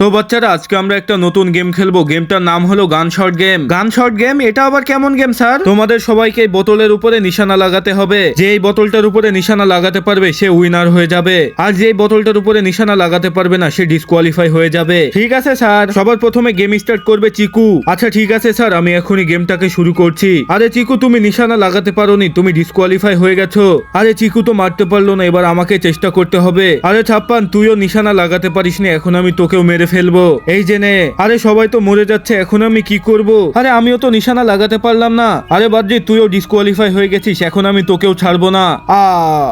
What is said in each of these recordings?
তো বাচ্চারা, আজকে আমরা একটা নতুন গেম খেলব। গেমটার নাম হলো gun shot game. Gun shot game? এটা আবার কেমন গেম স্যার? তোমাদের সবাইকে বোতলের উপরে নিশানা লাগাতে হবে। যে এই বোতলটার উপরে নিশানা লাগাতে পারবে, সে উইনার হয়ে যাবে। আর যে বোতলটার উপরে নিশানা লাগাতে পারবে না, সে ডিসকোয়ালিফাই হয়ে যাবে। ঠিক আছে, স্যার? সবার প্রথমে গেম স্টার্ট করবে চিকু। আচ্ছা ঠিক আছে, স্যার, আমি এখনই গেমটাকে শুরু করছি। আরে চিকু, তুমি নিশানা লাগাতে পারোনি, তুমি ডিসকোয়ালিফাই হয়ে গেছো। আরে চিকু, তো মারতে পারল না, এবার আমাকে চেষ্টা করতে হবে। আরে ছাপ্পান, তুইও নিশানা লাগাতে পারিস না এখন আমি তোকেও মেরে ফেলব। এই যে নে আরে সবাই তো মরে যাচ্ছে, এখন আমি কি করব? আরে আমিও তো নিশানা লাগাতে পারলাম না। আরে বাদজি, তুইও ডিসকোয়ালিফাই হয়ে গেছিস, এখন আমি তোকেও ছাড়বো না।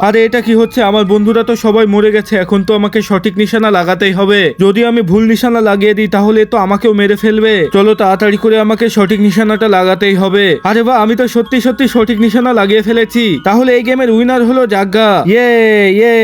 আরে এটা কি হচ্ছে? আমার বন্ধুরা তো সবাই মরে গেছে, এখন তো আমাকে সঠিক নিশানা লাগাতেই হবে। যদি আমি ভুল নিশানা লাগিয়ে দিই, তাহলে তো আমাকেও মেরে ফেলবে। চলো তাড়াতাড়ি করে আমাকে সঠিক নিশানাটা লাগাতেই হবে। আরে বা আমি তো সত্যি সত্যি সঠিক নিশানা লাগিয়ে ফেলেছি। তাহলে এই গেমের উইনার হলো জাগ্গা। ইয়ে ইয়ে।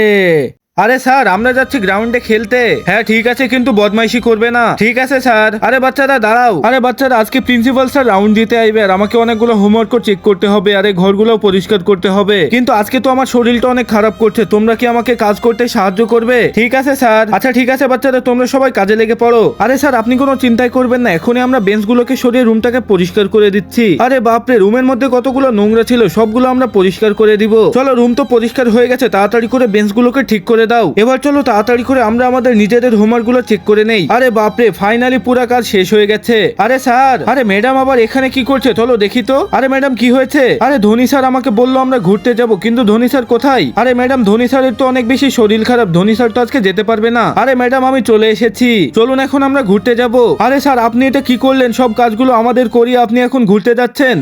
আরে স্যার, আমরা যাচ্ছি গ্রাউন্ডে খেলতে। হ্যাঁ ঠিক আছে, কিন্তু বদমাইশি করবে না। ঠিক আছে, স্যার। আরে বাচ্চারা, দাঁড়াও। আরে বাচ্চারা, আজকে প্রিন্সিপাল স্যার রাউন্ড দিতে আইবে আর আমাকে অনেকগুলো হোমওয়ার্ক চেক করতে হবে, আরে ঘরগুলো পরিষ্কার করতে হবে। কিন্তু আজকে তো আমার শরীরটা অনেক খারাপ করছে, তোমরা কি আমাকে কাজ করতে সাহায্য করবে? ঠিক আছে, স্যার। আচ্ছা ঠিক আছে, বাচ্চারা, তোমরা সবাই কাজে লেগে পড়ো। আরে স্যার, আপনি কোনো চিন্তাই করবেন না, এখনই আমরা বেঞ্চগুলোকে সরিয়ে রুমটাকে পরিষ্কার করে দিচ্ছি। আরে বাপরে, রুমের মধ্যে কতগুলো নোংরা ছিল, সবগুলো আমরা পরিষ্কার করে দিব। চলো রুম তো পরিষ্কার হয়ে গেছে, তাড়াতাড়ি করে বেঞ্চগুলোকে ঠিক করে দাও। এবার চলো তাড়াতাড়ি করে আমরা আমাদের নিজেদের হোমওয়ার্কগুলো চেক করে নেই। আরে বাপরে ফাইনালি পুরা কাজ শেষ হয়ে গেছে। আরে স্যার, আরে ম্যাডাম আবার এখানে কি করছে? চলো দেখি তো। আরে ম্যাডাম কি হয়েছে? আরে ধোনি স্যার আমাকে বলল আমরা ঘুরতে যাব, কিন্তু ধোনি স্যার কোথায়? আরে ম্যাডাম ধোনি স্যারের তো অনেক বেশি শরীর খারাপ, ধোনি স্যার তো আজকে যেতে পারবে না। আরে ম্যাডাম আমি চলে এসেছি। চলুন এখন আমরা ঘুরতে যাব। আরে স্যার, আপনি এটা কি করলেন? সব কাজগুলো আমাদের করিয়ে আপনি এখন ঘুরতে যাচ্ছেন?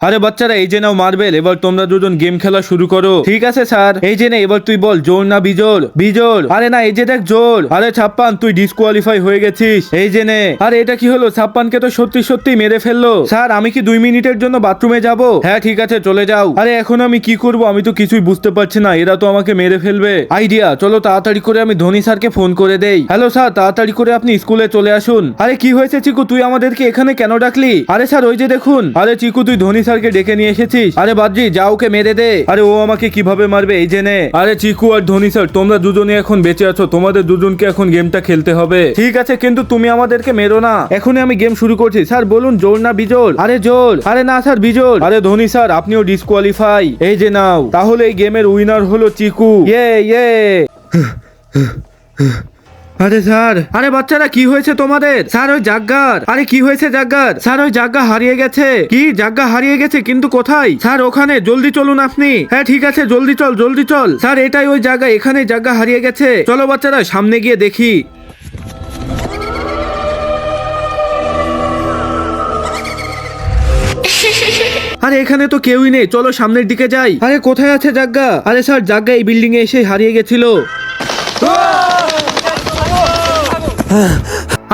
আরে বাচ্চারা, এই যে নাও মার্বেল এবার তোমরা দুজন গেম খেলা শুরু করো। ঠিক আছে, স্যার? এই যে নে, এবার তুই বল, জোর না বিজোর? বিজোর? আরে না, এই যে দেখ, জোর। আরে ছাপ্পান, তুই ডিসকোয়ালিফাই হয়ে গেছিস। এই যে নে। আরে এটা কি হলো? ছাপ্পানকে তো সত্যি সত্যি মেরে ফেলল। স্যার, আমি কি দুই মিনিটের জন্য বাথরুমে যাব? হ্যাঁ ঠিক আছে, চলে যাও। আরে এখন আমি কি করব? আমি তো কিছুই বুঝতে পারছি না। এরা তো আমাকে মেরে ফেলবে। আইডিয়া, চলো তাড়াতাড়ি করে আমি ধোনি স্যারকে ফোন করে দেই। হ্যালো, স্যার, তাড়াতাড়ি করে আপনি স্কুলে চলে আসুন। আরে কি হয়েছে, চিকু? তুই আমাদেরকে এখানে কেন ডাকলি? আরে স্যার, ওই যে দেখুন। আরে, চিকু, তুই ধোনি স্যারকে ডেকে নিয়ে এসেছিস? আরে বাদজি যা ওকে মেরে দে। আরে ও আমাকে কীভাবে মারবে, এই জেনে। আরে চিকু আর ধোনি স্যার তোমরা দুজনে এখন বেঁচে আছো, তোমাদের দুজনকে এখন গেমটা খেলতে হবে। ঠিক আছে, কিন্তু তুমি আমাদেরকে মেরো না। এখনই আমি গেম শুরু করছি। স্যার, বলুন, জোর না বিজোর? আরে জোর। আরে না, স্যার, বিজোর। আরে ধোনি স্যার আপনিও ডিসকোয়ালিফাই এই যে নাও। তাহলে এই গেমের উইনার হলো চিকু। ইয়ে ইয়ে। আরে স্যার, আরে বাচ্চারা, কি হয়েছে তোমাদের? স্যার, ওই জাগ্গার। আরে, কি হয়েছে জাগ্গার? স্যার, ওই জাগ্গা হারিয়ে গেছে। কি, জাগ্গা হারিয়ে গেছে? কিন্তু কোথায়? স্যার, ওখানে, জলদি চলুন আপনি। হ্যাঁ ঠিক আছে, জলদি চল জলদি চল। স্যার, এটাই ওই জায়গা এখানে জায়গা হারিয়ে গেছে। চলো বাচ্চারা, সামনে গিয়ে দেখি। আরে, এখানে তো কেউই নেই। চলো সামনের দিকে যাই। আরে, কোথায় আছে জাগ্গা? আরে, স্যার, জাগ্গা এই বিল্ডিং এ এসে হারিয়ে গেছিল।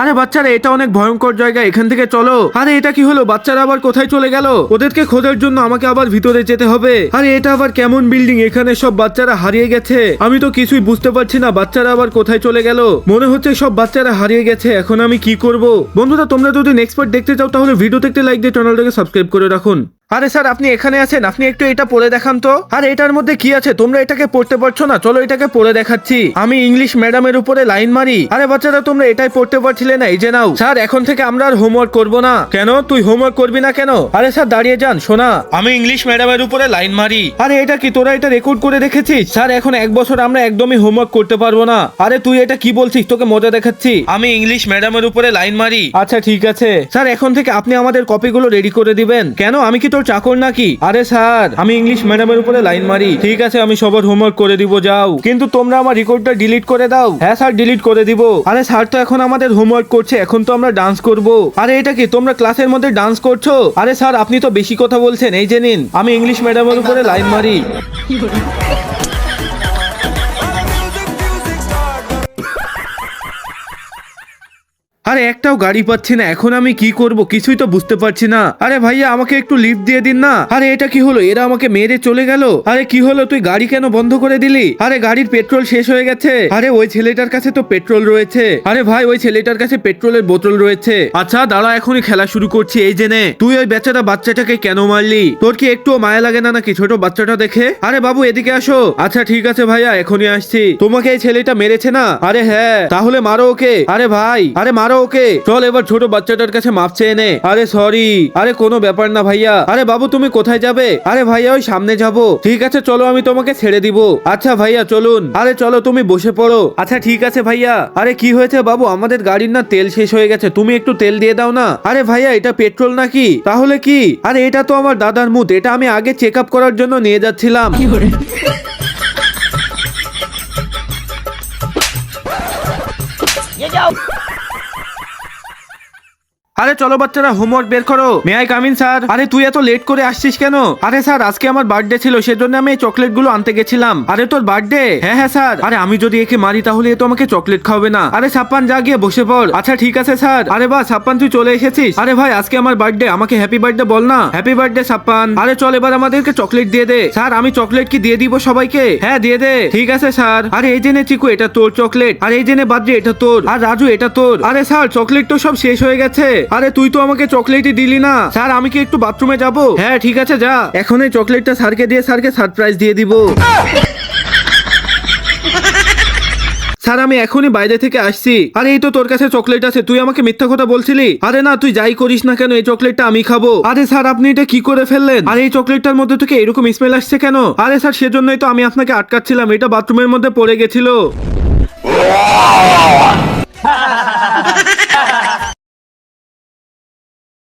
আরে বাচ্চারা, এটা অনেক ভয়ঙ্কর জায়গা, এখান থেকে চলো। আরে, এটা কি হলো? বাচ্চারা আবার কোথায় চলে গেল? ওদেরকে খোঁজার জন্য আমাকে আবার ভিতরে যেতে হবে। আরে, এটা আবার কেমন বিল্ডিং এখানে সব বাচ্চারা হারিয়ে গেছে। আমি তো কিছুই বুঝতে পারছি না, বাচ্চারা আবার কোথায় চলে গেল? মনে হচ্ছে সব বাচ্চারা হারিয়ে গেছে, এখন আমি কি করব? বন্ধুরা, তোমরা যদি নেক্সট পার্ট দেখতে চাও, তাহলে ভিডিও দেখতে লাইক দিয়ে চ্যানেলটাকে সাবস্ক্রাইব করে রাখুন। আরে স্যার, আপনি এখানে আছেন, আপনি একটু এটা পড়ে দেখান তো। আর এটার মধ্যে কি আছে? তোমরা এটাকে পড়তে পারছ না, চলো এটাকে পড়ে দেখাচ্ছি। আমি ইংলিশ ম্যাডামের উপরে লাইন মারি। আরে বাচ্চারা, তোমরা এটাই পড়তে পারছিলে না, এই যে নাও। স্যার, এখন থেকে আমরা আর হোমওয়ার্ক করব না। কেন? তুই হোমওয়ার্ক করবি না কেন? আরে স্যার, দাঁড়িয়ে যান, শোনা। আমি ইংলিশ ম্যাডামের উপরে লাইন মারি। আরে এটা কি, তোরা এটা রেকর্ড করে রেখেছিস স্যার, এখন এক বছর আমরা একদমই হোমওয়ার্ক করতে পারব না। আরে তুই এটা কি বলছিস? তোকে মজা দেখাচ্ছি। আমি ইংলিশ ম্যাডামের উপরে লাইন মারি। আচ্ছা ঠিক আছে। স্যার, এখন থেকে আপনি আমাদের কপিগুলো রেডি করে দিবেন। কেন? আমি কি তোর চাকর নাকি? আরে স্যার, আমি ইংলিশ ম্যাডামের উপরে লাইন মারি। ঠিক আছে, আমি সবার হোমওয়ার্ক করে দিব, যাও। কিন্তু তোমরা আমার রেকর্ডটা ডিলিট করে দাও। হ্যাঁ স্যার ডিলিট করে দিব। আরে স্যার তো এখন আমাদের হোমওয়ার্ক করছে, এখন তো আমরা ডান্স করব। আরে এটা কি, তোমরা ক্লাসের মধ্যে ডান্স করছ? আরে স্যার, আপনি তো বেশি কথা বলছেন, এই যে নিন। আমি ইংলিশ ম্যাডামের উপরে লাইন মারি। আরে একটাও গাড়ি পাচ্ছি না, এখন আমি কি করব কিছুই তো বুঝতে পারছি না। আরে ভাইয়া, আমাকে একটু লিফট দিয়ে দিন না। আরে এটা কি হলো? এরা আমাকে মেরে চলে গেল? আরে কি হলো? তুই গাড়ি কেন বন্ধ করে দিলি? আরে গাড়ির পেট্রোল শেষ হয়ে গেছে। আরে ওই ছেলেটার কাছে তো পেট্রোল রয়েছে। আরে ভাই, ওই ছেলেটার কাছে পেট্রোলের বোতল রয়েছে। আচ্ছা দাঁড়া, এখনই খেলা শুরু করছি। এই জেনে তুই ওই বেচারা বাচ্চাটাকে কেন মারলি? তোর কি একটু মায়া লাগে না নাকি ছোট বাচ্চাটা দেখে? আরে বাবু, এদিকে আসো। আচ্ছা ঠিক আছে ভাইয়া, এখনই আসছি। তোমাকে এই ছেলেটা মেরেছে না? আরে হ্যাঁ তাহলে মারো ওকে। আরে ভাই, আরে মারো। ওকে। চল এবার ছোট বাচ্চাটার কাছে মাপ চেয়ে নে। আরে সরি আরে, কোনো ব্যাপার না ভাইয়া। আরে, বাবু, তুমি কোথায় যাবে? আরে, ভাইয়া, ওই সামনে যাব। ঠিক আছে, চলো, আমি তোমাকে ছেড়ে দিব। আচ্ছা ভাইয়া, চলুন। আরে, চলো, তুমি বসে পড়ো। আচ্ছা ঠিক আছে, ভাইয়া। আরে, কি হয়েছে, বাবু? আমাদের গাড়ির না তেল শেষ হয়ে গেছে। তুমি একটু তেল দিয়ে দাও না। আরে, ভাইয়া, এটা পেট্রোল নাকি? তাহলে কি? আরে, এটা তো আমার দাদার মুদ এটা আমি আগে চেক আপ করার জন্য নিয়ে যাচ্ছিলাম। আরে চলো বাচ্চারা হোমওয়ার্ক বের করো। মে আই কামিন স্যার আরে তুই এত লেট করে আসছিস কেন? আরে স্যার আজকে আমার বার্থডে ছিল, সেজন্য আমি এই চকলেটগুলো আনতে গেছিলাম। আরে তোর বার্থডে হ্যাঁ হ্যাঁ স্যার আরে আমি যদি একে মারি, তাহলে এ তো আমাকে চকলেট খাওয়াবে না। আরে সাপ্পান, যা গিয়ে বসে পড়। আচ্ছা ঠিক আছে স্যার আরে বা সাপ্পান, তুই চলে এসেছিস। আরে ভাই, আজকে আমার বার্থডে আমাকে হ্যাপি বার্থডে বল না। Happy birthday Sappan. আরে চল, এবার আমাদেরকে চকলেট দিয়ে দে। স্যার আমি চকলেট কি দিয়ে দিব সবাইকে? হ্যাঁ দিয়ে দে। ঠিক আছে স্যার আরে এই জেনে চিকু, এটা তোর চকলেট আর এই জেনে বাদ্রি, এটা তোর। আর রাজু, এটা তোর। আরে স্যার চকলেট তো সব শেষ হয়ে গেছে। আরে তুই তো আমাকে চকলেটই দিলি না। স্যার আমি কি একটু বাথরুমে যাব? হ্যাঁ ঠিক আছে যা। এখন এই চকলেটটা স্যারকে দিয়ে স্যারকে সারপ্রাইজ দিয়ে দিব। স্যার আমি এখনই বাইরে থেকে আসছি। আরে এই তো তোর কাছে চকলেট আছে তুই আমাকে মিথ্যা কথা বলছিলি? আরে না তুই যাই করিস না কেন এই চকলেটটা আমি খাব। আরে স্যার আপনি এটা কি করে ফেললেন? আরে এই চকলেটটার মধ্যে থেকে এরকম স্মেল আসছে কেন? আরে স্যার সেজন্যই তো আমি আপনাকে আটকাচ্ছিলাম এটা বাথরুমের মধ্যে পড়ে গেছিল।